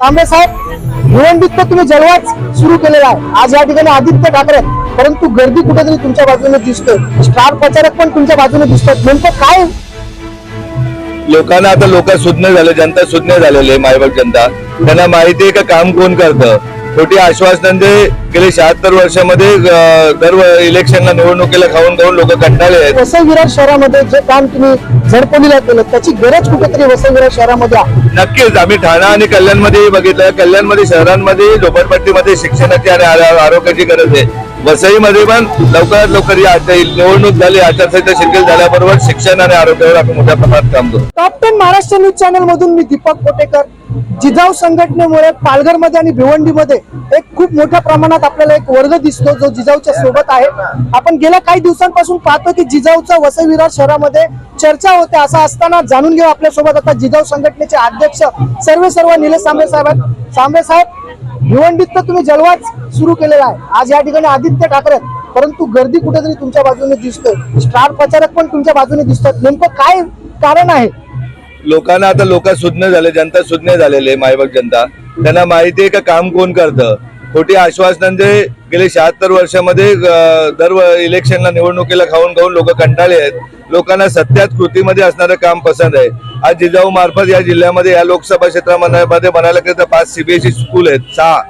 तांबे साहेब भिवंडीत तर तुम्ही जळवाच सुरू केलेला आहे. आज या ठिकाणी आदित्य ठाकरे परंतु गर्दी कुठेतरी तुमच्या बाजूने दिसतोय. स्टार प्रचारक पण तुमच्या बाजूने दिसतात नेमकं काय? लोकांना आता लोक सुज्ञ झाले जनता सुज्ञ झालेली आहे मायबाप जनता. त्यांना माहिती आहे का काम कोण करतं? खोटी आश्वासनं जे गेले शहात्तर वर्षामध्ये दर इलेक्शनला निवडणुकीला खाऊन खाऊन लोक कंटाळले आहेत. वसई विरार शहरामध्ये जे काम तुम्ही झडपोलीला केलं त्याची गरज कुठेतरी वसई विरार शहरामध्ये आहे? नक्कीच. आम्ही ठाणा आणि कल्याणमध्ये बघितलं. कल्याणमध्ये शहरांमध्ये झोपडपट्टीमध्ये शिक्षणाची आणि आरो- आरोग्याची गरज आहे. वसईमध्ये पण लवकरात लवकर या निवडणूक झाली आचारसंहिता शिथिल झाल्याबरोबर शिक्षण आणि आरोग्यावर आपण मोठ्या प्रमाणात काम करतो top ten Maharashtra news channel मधून मी दीपक कोटेकर. जिजाऊ संघटनेमुळे पालघरमध्ये आणि भिवंडीमध्ये एक खूप मोठ्या प्रमाणात आपल्याला एक वर्ग दिसतो जो जिजाऊच्या सोबत आहे. आपण गेल्या काही दिवसांपासून पाहतो की जिजाऊचा वसई विरार शहरामध्ये चर्चा होते असं असताना जाणून घेऊ आपल्यासोबत आता जिजाऊ संघटनेचे अध्यक्ष सर्व सर्व निलेश सांबे साहेब सांबे साहेब भिवंडीत तर तुम्ही जलवाच सुरू केलेला आहे. आज या ठिकाणी आदित्य ठाकरे आहेत. परंतु गर्दी कुठेतरी तुमच्या बाजूने दिसतोय. स्टार प्रचारक पण तुमच्या बाजूने दिसतात. नेमकं काय कारण आहे? लोकांना आता लोक सुज्ञ झाले जनता सुज्ञ झालेले मायबाग जनता. त्यांना माहिती आहे का काम कोण करतं? खोटी आश्वासनं जे गेले शहात्तर वर्षामध्ये अं, दर इलेक्शनला निवडणुकीला खाऊन खाऊन लोक कंटाळले आहेत. लोकांना सत्यात कृतीमध्ये असणारं काम पसंत आहे. आज जिजाऊ मार्फत या जिल्ह्यामध्ये या लोकसभा क्षेत्रामध्ये म्हणायला गेलं तर पाच सीबीएसई स्कूल आहेत सहा.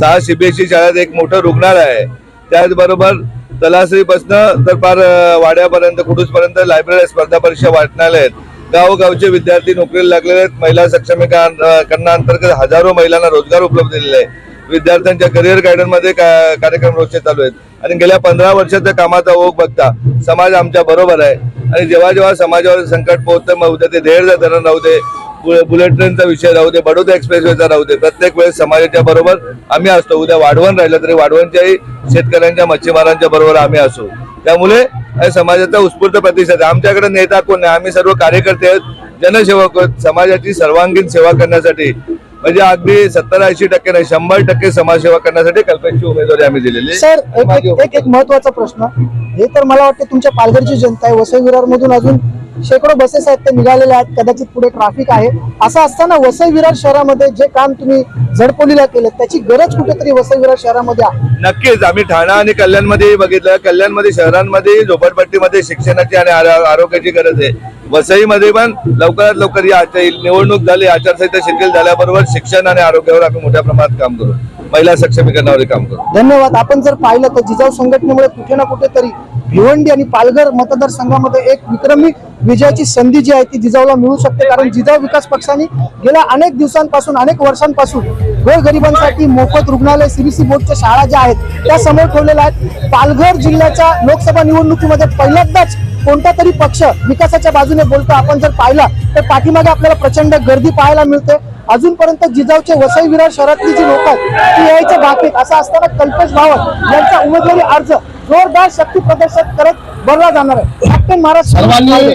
सहा सीबीएसई शाळेत एक मोठं रुग्णालय आहे. त्याचबरोबर तलासरीपासनं तर फार वाड्यापर्यंत कुडूसपर्यंत लायब्ररी स्पर्धा परीक्षा वाटणार आहेत. गावोगावचे विद्यार्थी नोकरीला लागलेले आहेत. महिला सक्षमीकरण अंतर्गत हजारो महिलांना रोजगार उपलब्ध दिलेला आहे. विद्यार्थ्यांच्या करिअर गायडनमध्ये का- कार्यक्रम रोजचे चालू आहेत. आणि गेल्या पंधरा वर्षाच्या कामाचा ओघ बघता समाज आमच्या बरोबर आहे. आणि जेव्हा जेव्हा समाजावर संकट पोहोचतं मग उद्या ते धेर धरण राहू दे बुलेट ट्रेनचा विषय राहू दे बडोदा एक्सप्रेसवेचा राहू दे प्रत्येक वेळेस समाजाच्या बरोबर आम्ही असतो. उद्या वाढवण राहिलं तरी वाढवणच्याही शेतकऱ्यांच्या मच्छीमारांच्या बरोबर आम्ही असू. त्यामुळे समाजाचा उत्स्फूर्त प्रतिसाद आहे. आमच्याकडे नेता कोण नाही आम्ही सर्व कार्यकर्ते आहेत. जनसेवक समाजाची सर्वांगीण सेवा करण्यासाठी म्हणजे अगदी सत्तर ऐंशी टक्के नाही शंभर टक्के समाजसेवा करण्यासाठी कल्पेशची उमेदवारी आम्ही दिलेली. सर एक- एक महत्त्वाचा प्रश्न. हे तर मला वाटतं तुमच्या पालघरची जनता आहे वसई विरार मधून अजून शेकडो बसेस आहेत ते निघालेले आहेत कदाचित पुढे ट्रॅफिक आहे. असं असताना वसई विरार शहरामध्ये जे काम तुम्ही झडपोलीला केलं त्याची गरज कुठेतरी वसई विरार शहरामध्ये आहे? नक्कीच आम्ही ठाणा आणि कल्याणमध्ये बघितलं. कल्याणमध्ये शहरांमध्ये झोपडपट्टीमध्ये शिक्षणाची आणि आरो- आरोग्याची गरज आहे. वसईमध्ये पण लवकरात लवकर या निवडणूक झाली आचारसंहिता शिथिल झाल्याबरोबर शिक्षण आणि आरोग्यावर आम्ही मोठ्या प्रमाणात काम करू. महिला सक्षमीकरणावर काम करू. धन्यवाद. आपण जर पाहिलं तर जिजाऊ संघटनेमुळे कुठे ना कुठे तरी भिवंडी आणि पालघर मतदारसंघामध्ये एक विक्रमी विजयाची संधी जी आहे ती जिजाऊला मिळू शकते. कारण जिजाऊ विकास पक्षाने गेल्या अनेक दिवसांपासून अनेक वर्षांपासून गोरगरिबांसाठी मोफत रुग्णालय सीबीसी बोर्डच्या शाळा ज्या आहेत त्या समोर ठेवलेल्या आहेत. पालघर जिल्ह्याच्या लोकसभा निवडणुकीमध्ये पहिल्यांदाच कोणता तरी पक्ष विकासाच्या बाजूने बोलतो आपण जर पाहिला तर पाठीमागे आपल्याला प्रचंड गर्दी पाहायला मिळते. अजूनपर्यंत जिजाऊचे वसई विरार शहरातली जी लोक आहेत ती यायच्या बाबतीत असं असताना कल्पेश भावत यांचा उमेदवारी अर्ज जोरदार शक्ती प्रदर्शन करत भरला जाणार आहे. कॅप्टन महाराष्ट्र सर्वांनी